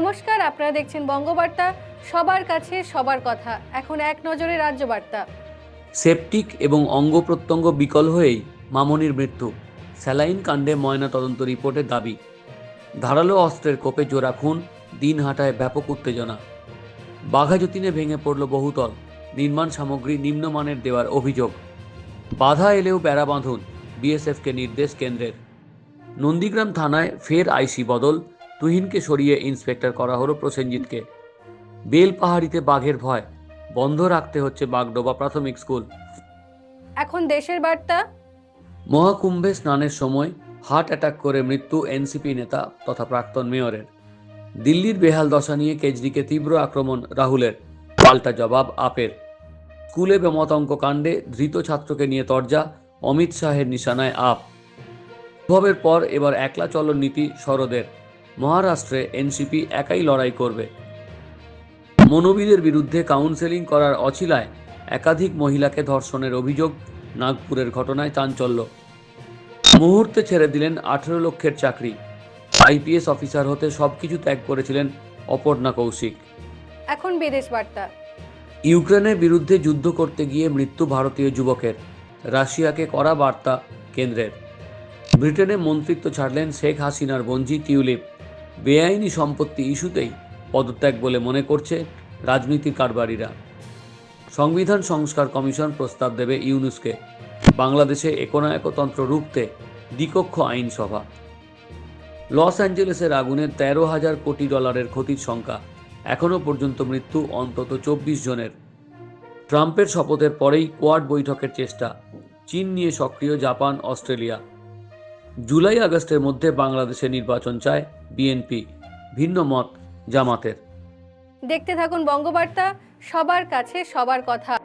নমস্কার, আপনারা দেখছেন বঙ্গবার্তা। সবার কাছে সবার কথা। এখন এক নজরে রাজ্যবার্তা। সেপটিক এবং অঙ্গ প্রত্যঙ্গ বিকল হয়েই মামনির মৃত্যু। স্যালাইন কাণ্ডে ময়না তদন্ত রিপোর্টের দাবি। ধারালো অস্ত্রের কোপে জোড়া খুন, দিন হাঁটায় ব্যাপক উত্তেজনা। বাঘাযতীনে ভেঙে পড়ল বহুতল। নির্মাণ সামগ্রী নিম্নমানের দেওয়ার অভিযোগ। বাধা এলেও বেড়া বাঁধুন, বিএসএফকে নির্দেশ কেন্দ্রের। নন্দীগ্রাম থানায় ফের আইসি বদল তুহিনকে সরিয়ে ইন্সপেক্টর করা হলো প্রসেনজিৎকে। বেলপাহাড়িতে বাঘের ভয় বন্ধ রাখতে হচ্ছে বাগডোবা প্রাথমিক স্কুল। এখন দেশের বার্তা? মহাকুম্ভে স্নানের সময় হার্ট অ্যাটাক করে মৃত্যু এনসিপি নেতা তথা প্রাক্তন মেয়রের। দিল্লির বেহাল দশা নিয়ে কেজরিকে তীব্র আক্রমণ রাহুলের পাল্টা জবাব আপের। স্কুলে বেমতঙ্ক কাণ্ডে ধৃত ছাত্রকে নিয়ে তরজা অমিত শাহের নিশানায় আপ। উদ্ভবের পর এবার একলা চলন নীতি শরদের। মহারাষ্ট্রে এনসিপি একাই লড়াই করবে। মনোবিদের বিরুদ্ধে কাউন্সেলিং করার অছিলায় একাধিক মহিলাকে ধর্ষণের অভিযোগ নাগপুরের ঘটনায় চাঞ্চল্য। মুহূর্তে ছেড়ে দিলেন আঠেরো লক্ষের চাকরি। আইপিএস অফিসার হতে সবকিছু ত্যাগ করেছিলেন অপর্ণা কৌশিক। এখন বিদেশ বার্তা। ইউক্রেনের বিরুদ্ধে যুদ্ধ করতে গিয়ে মৃত্যু ভারতীয় যুবকের। রাশিয়াকে করা বার্তা কেন্দ্রের। ব্রিটেনে মন্ত্রিত্ব ছাড়লেন শেখ হাসিনার বঞ্জি টিউলিপ। বেআইনি সম্পত্তি ইস্যুতেই পদত্যাগ বলে মনে করছে রাজনীতির কারবারিরা। সংবিধান সংস্কার কমিশন প্রস্তাব দেবে ইউনুসকে। বাংলাদেশে একনায়কতন্ত্র রুখতে দ্বিকক্ষ আইনসভা। লস অ্যাঞ্জেলেসের আগুনে তেরো হাজার কোটি ডলারের ক্ষতির সংখ্যা এখনও পর্যন্ত মৃত্যু অন্তত চব্বিশ জনের। ট্রাম্পের শপথের পরেই কোয়াড বৈঠকের চেষ্টা। চীন নিয়ে সক্রিয় জাপান অস্ট্রেলিয়া জুলাই আগস্টের মধ্যে বাংলাদেশে নির্বাচন চায় বিএনপি। ভিন্ন মত জামাতের। দেখতে থাকুন বঙ্গবার্তা, সবার কাছে সবার কথা।